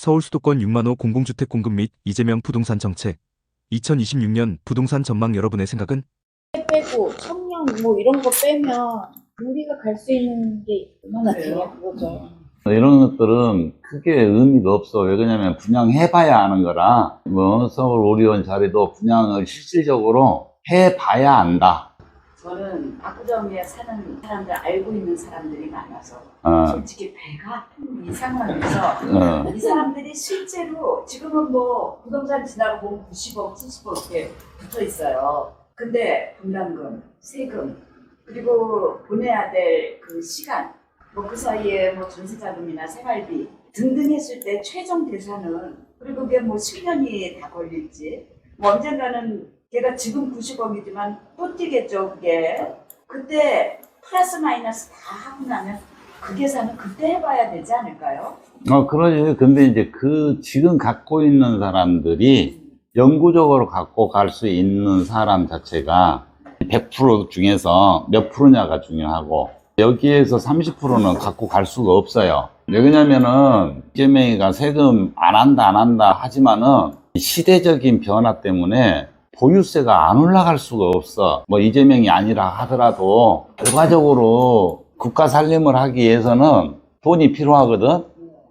서울 수도권 6만 호 공공주택 공급 및 이재명 부동산 정책 2026년 부동산 전망 여러분의 생각은 빼고 청년 뭐 이런 거 빼면 우리가 갈 수 있는 게 얼마나 되냐 그거죠. 이런 것들은 크게 의미가 없어. 왜 그러냐면 분양해봐야 하는 거라. 뭐 서울 오리온 자리도 분양을 실질적으로 해봐야 안다. 저는 압구정에 사는 사람들 알고 있는 사람들이 많아서 어, 솔직히 배가 아픈 이 상황에서 어, 이 사람들이 실제로 지금은 뭐 부동산 지나고 보면 90억, 70억 이렇게 붙어 있어요. 근데 분담금, 세금, 그리고 보내야 될 그 시간, 뭐 그 사이에 뭐 전세자금이나 생활비 등등 했을 때 최종 계산은 그리고 그게 뭐 10년이 다 걸릴지 뭐 언젠가는 걔가 지금 90억이지만 또 뛰겠죠 그게 그때 플러스 마이너스 다 하고 나면 그 계산은 그때 해봐야 되지 않을까요? 어, 그러지. 근데 이제 그 지금 갖고 있는 사람들이 영구적으로 갖고 갈 수 있는 사람 자체가 100% 중에서 몇 프로냐가 중요하고 여기에서 30%는 갖고 갈 수가 없어요. 왜 그러냐면은 이재명이가 세금 안 한다 안 한다 하지만은 시대적인 변화 때문에 보유세가 안 올라갈 수가 없어. 뭐 이재명이 아니라 하더라도 결과적으로 국가 살림을 하기 위해서는 돈이 필요하거든.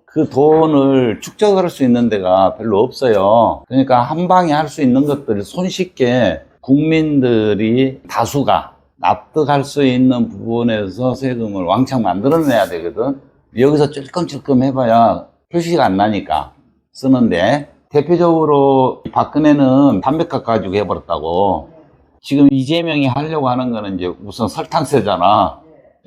그 돈을 축적할 수 있는 데가 별로 없어요. 그러니까 한 방에 할 수 있는 것들을 손쉽게 국민들이 다수가 납득할 수 있는 부분에서 세금을 왕창 만들어내야 되거든. 여기서 찔끔찔끔 해봐야 표시가 안 나니까 쓰는데 대표적으로 박근혜는 담배값 가지고 해버렸다고. 지금 이재명이 하려고 하는 거는 이제 우선 설탕세잖아.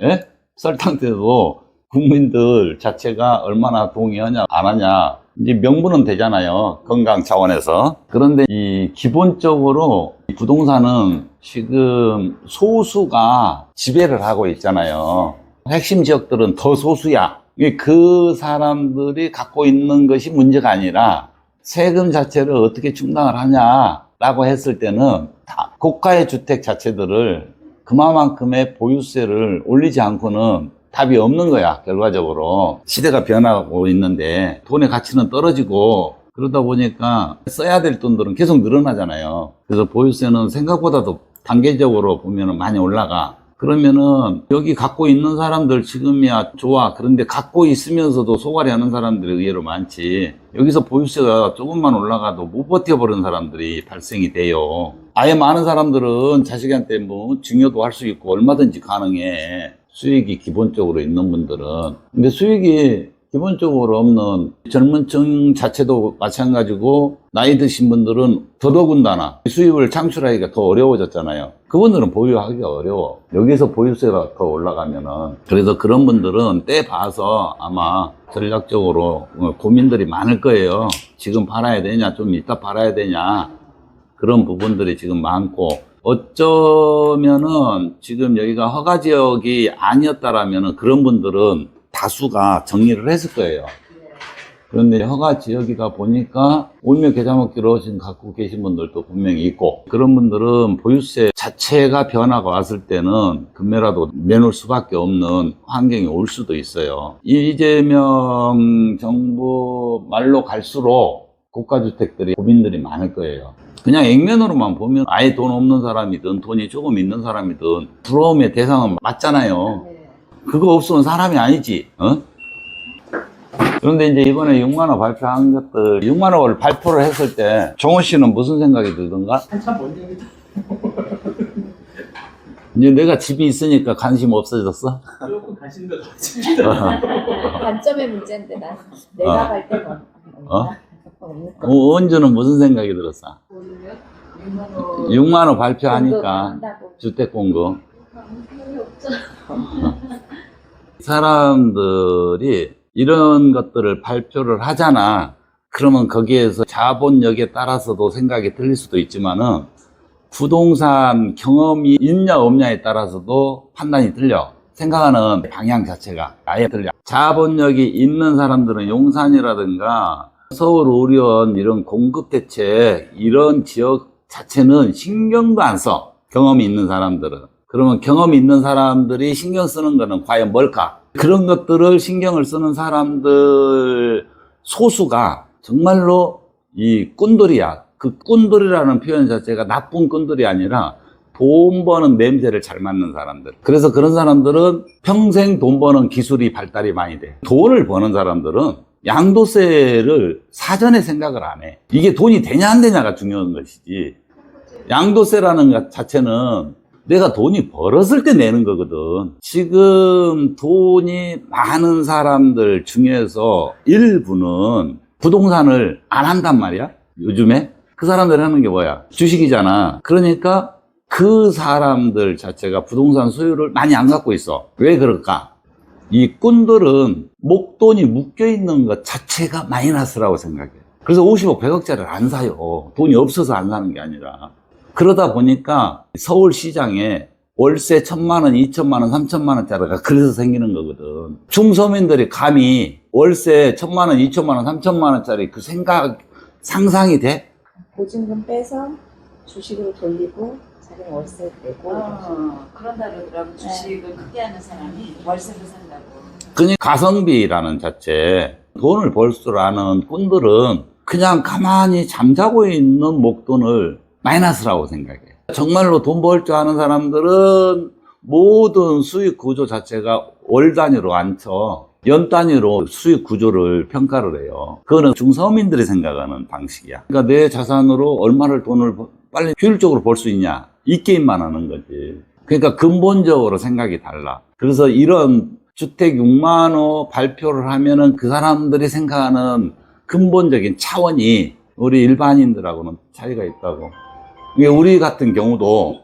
예? 설탕세도 국민들 자체가 얼마나 동의하냐, 안 하냐. 이제 명분은 되잖아요. 건강 차원에서. 그런데 이 기본적으로 이 부동산은 지금 소수가 지배를 하고 있잖아요. 핵심 지역들은 더 소수야. 그 사람들이 갖고 있는 것이 문제가 아니라 세금 자체를 어떻게 충당을 하냐라고 했을 때는 다 고가의 주택 자체들을 그만큼의 보유세를 올리지 않고는 답이 없는 거야, 결과적으로. 시대가 변하고 있는데 돈의 가치는 떨어지고 그러다 보니까 써야 될 돈들은 계속 늘어나잖아요. 그래서 보유세는 생각보다도 단계적으로 보면 많이 올라가. 그러면은 여기 갖고 있는 사람들 지금이야 좋아. 그런데 갖고 있으면서도 소갈이 하는 사람들이 의외로 많지. 여기서 보유세가 조금만 올라가도 못 버텨버리는 사람들이 발생이 돼요. 아예 많은 사람들은 자식한테 뭐 증여도 할 수 있고 얼마든지 가능해. 수익이 기본적으로 있는 분들은. 근데 수익이 기본적으로 없는 젊은 층 자체도 마찬가지고 나이 드신 분들은 더더군다나 수입을 창출하기가 더 어려워졌잖아요. 그분들은 보유하기가 어려워. 여기서 보유세가 더 올라가면은. 그래서 그런 분들은 때 봐서 아마 전략적으로 어, 고민들이 많을 거예요. 지금 팔아야 되냐, 좀 이따 팔아야 되냐. 그런 부분들이 지금 많고 어쩌면은 지금 여기가 허가 지역이 아니었다라면은 그런 분들은 다수가 정리를 했을 거예요. 그런데 허가 지역이다 보니까 올며 계좌 먹기로 지금 갖고 계신 분들도 분명히 있고 그런 분들은 보유세 자체가 변화가 왔을 때는 금매라도 내놓을 수밖에 없는 환경이 올 수도 있어요. 이재명 정부 말로 갈수록 고가주택들이 고민들이 많을 거예요. 그냥 액면으로만 보면 아예 돈 없는 사람이든 돈이 조금 있는 사람이든 부러움의 대상은 맞잖아요. 그거 없으면 사람이 아니지, 어? 그런데 이제 이번에 6만원 발표한 것들, 6만원을 발표를 했을 때, 정호 씨는 무슨 생각이 들던가? 한참 먼 얘기다. 이제 내가 집이 있으니까 관심 없어졌어? 조금 관심도 가집니다. 관점의 문제인데 난 내가 어. 갈 때가 어? 없는 거. 어, 원주는 무슨 생각이 들었어? 보이면 6만 원 6만원 발표하니까, 한다고. 주택 공급. 별로 없죠. 사람들이 이런 것들을 발표를 하잖아. 그러면 거기에서 자본력에 따라서도 생각이 틀릴 수도 있지만은 부동산 경험이 있냐 없냐에 따라서도 판단이 틀려. 생각하는 방향 자체가 아예 틀려. 자본력이 있는 사람들은 용산이라든가 서울 오리온 이런 공급 대책 이런 지역 자체는 신경도 안 써. 경험이 있는 사람들은. 그러면 경험이 있는 사람들이 신경 쓰는 거는 과연 뭘까? 그런 것들을 신경을 쓰는 사람들의 소수가 정말로 이 꾼돌이야. 그 꾼돌이라는 표현 자체가 나쁜 꾼돌이 아니라 돈 버는 냄새를 잘 맡는 사람들. 그래서 그런 사람들은 평생 돈 버는 기술이 발달이 많이 돼. 돈을 버는 사람들은 양도세를 사전에 생각을 안 해. 이게 돈이 되냐 안 되냐가 중요한 것이지. 양도세라는 것 자체는 내가 돈이 벌었을 때 내는 거거든. 지금 돈이 많은 사람들 중에서 일부는 부동산을 안 한단 말이야. 요즘에. 그 사람들이 하는 게 뭐야? 주식이잖아. 그러니까 그 사람들 자체가 부동산 소유를 많이 안 갖고 있어. 왜 그럴까? 이 꾼들은 목돈이 묶여 있는 것 자체가 마이너스라고 생각해. 그래서 50억, 100억짜리를 안 사요. 돈이 없어서 안 사는 게 아니라. 그러다 보니까 서울시장에 월세 천만 원, 이천만 원, 삼천만 원짜리가 그래서 생기는 거거든. 중서민들이 감히 월세 천만 원, 이천만 원, 삼천만 원짜리 그 생각, 상상이 돼? 보증금 빼서 주식으로 돌리고 자기는 월세 내고 어, 그런다 그러더라고. 주식을 크게 하는 사람이 월세를 산다고. 그니 가성비라는 자체, 돈을 벌 줄 아는 꾼들은 그냥 가만히 잠자고 있는 목돈을 마이너스라고 생각해. 정말로 돈 벌 줄 아는 사람들은 모든 수익 구조 자체가 월 단위로 안 쳐. 연 단위로 수익 구조를 평가를 해요. 그거는 중서민들이 생각하는 방식이야. 그러니까 내 자산으로 얼마를 돈을 벌- 빨리 효율적으로 벌 수 있냐. 이 게임만 하는 거지. 그러니까 근본적으로 생각이 달라. 그래서 이런 주택 6만 호 발표를 하면은 그 사람들이 생각하는 근본적인 차원이 우리 일반인들하고는 차이가 있다고. 우리 같은 경우도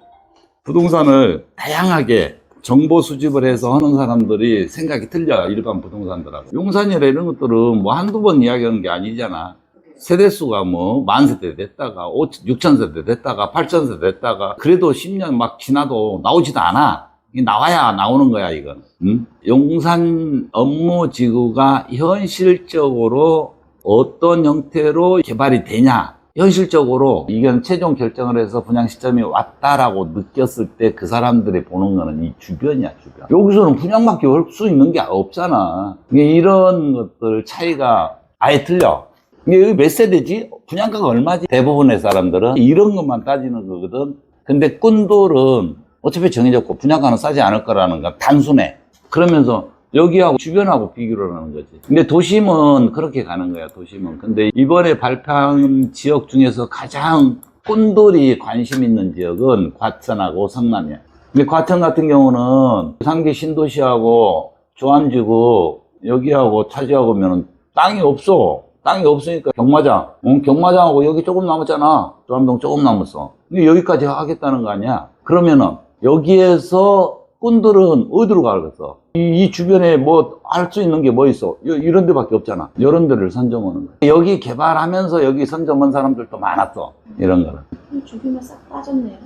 부동산을 다양하게 정보 수집을 해서 하는 사람들이 생각이 틀려, 일반 부동산들하고. 용산이나 이런 것들은 뭐 한두 번 이야기하는 게 아니잖아. 세대수가 뭐 만 세대 됐다가 6천 세대 됐다가 8천 세대 됐다가 그래도 10년 막 지나도 나오지도 않아. 나와야 나오는 거야 이건. 응? 용산 업무 지구가 현실적으로 어떤 형태로 개발이 되냐. 현실적으로 이건 최종 결정을 해서 분양 시점이 왔다라고 느꼈을 때 그 사람들이 보는 거는 이 주변이야 주변. 여기서는 분양밖에 할수 있는 게 없잖아. 이런 것들 차이가 아예 틀려. 이게 몇 세대지? 분양가가 얼마지? 대부분의 사람들은 이런 것만 따지는 거거든. 근데 꾼돌은 어차피 정해졌고 분양가는 싸지 않을 거라는 거 단순해. 그러면서 여기하고 주변하고 비교를 하는 거지. 근데 도심은 그렇게 가는 거야, 도심은. 근데 이번에 발표한 지역 중에서 가장 꾼돌이 관심 있는 지역은 과천하고 성남이야. 근데 과천 같은 경우는 상계 신도시하고 조안지구 여기하고 차지하고면 땅이 없어. 땅이 없으니까 경마장. 응, 경마장하고 여기 조금 남았잖아. 조암동 조금 남았어. 근데 여기까지 하겠다는 거 아니야? 그러면은 여기에서 꾼들은 어디로 가겠어? 이, 이 주변에 뭐 할 수 있는 게 뭐 있어? 요- 이런 데밖에 없잖아. 이런 데를 선정하는 거야. 여기 개발하면서 여기 선정한 사람들도 많았어. 이런 거는. 주기만 싹 빠졌네요.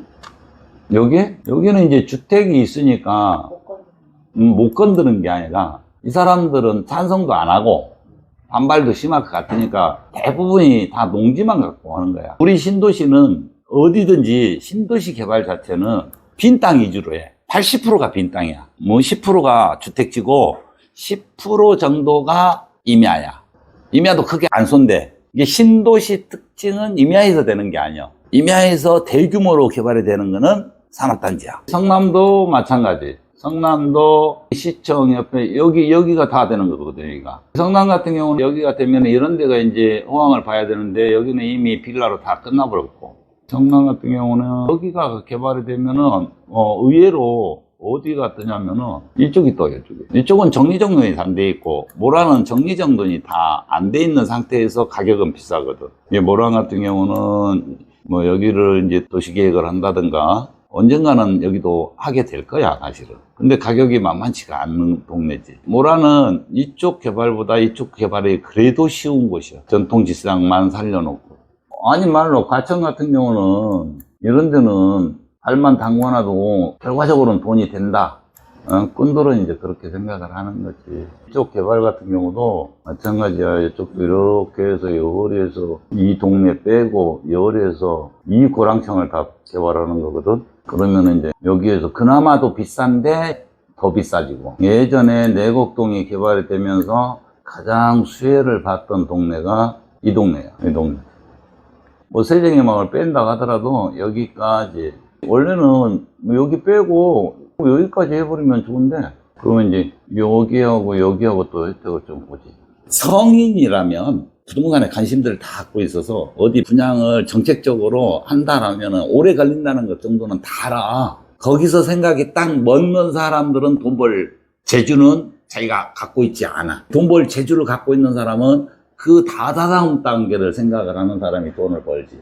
여기? 여기는 이제 주택이 있으니까 못 건드리네. 음, 못 건드는 게 아니라 이 사람들은 찬성도 안 하고 반발도 심할 것 같으니까 대부분이 다 농지만 갖고 하는 거야. 우리 신도시는 어디든지 신도시 개발 자체는 빈 땅 위주로 해. 80%가 빈 땅이야. 뭐 10%가 주택지고 10% 정도가 임야야. 임야도 크게 안 손대. 이게 신도시 특징은 임야에서 되는 게 아니야. 임야에서 대규모로 개발이 되는 거는 산업단지야. 성남도 마찬가지. 성남도 시청 옆에 여기 여기가 다 되는 거거든요. 여기가. 성남 같은 경우는 여기가 되면 이런 데가 이제 호황을 봐야 되는데 여기는 이미 빌라로 다 끝나버렸고 성남 같은 경우는 여기가 개발이 되면은 어, 의외로 어디가 뜨냐면은 이쪽이 떠요. 이쪽이. 이쪽은 정리정돈이 안돼 있고 모란은 정리정돈이 다 안 돼 있는 상태에서 가격은 비싸거든. 이 모란 같은 경우는 뭐 여기를 이제 도시계획을 한다든가 언젠가는 여기도 하게 될 거야, 사실은. 근데 가격이 만만치가 않는 동네지. 모라는 이쪽 개발보다 이쪽 개발이 그래도 쉬운 곳이야. 전통 지상만 살려놓고. 아니, 말로, 과천 같은 경우는 이런 데는 발만 담궈놔도 결과적으로는 돈이 된다. 어, 꾼들은 이제 그렇게 생각을 하는 거지. 이쪽 개발 같은 경우도 마찬가지야. 이쪽도 이렇게 해서 여리에서 이 동네 빼고 여리에서 이 고랑청을 다 개발하는 거거든. 그러면 이제 여기에서 그나마도 비싼데 더 비싸지고. 예전에 내곡동이 개발이 되면서 가장 수혜를 받던 동네가 이 동네야. 이 동네. 뭐 세정의 마을 뺀다 하더라도 여기까지 원래는 뭐 여기 빼고 여기까지 해버리면 좋은데 그러면 이제 여기하고 여기하고 또 혜택을 좀 보지. 성인이라면 부동산에 관심들을 다 갖고 있어서 어디 분양을 정책적으로 한다라면 오래 걸린다는 것 정도는 다 알아. 거기서 생각이 딱 멎는 사람들은 돈 벌 재주는 자기가 갖고 있지 않아. 돈 벌 재주를 갖고 있는 사람은 그 다다음 단계를 생각을 하는 사람이 돈을 벌지.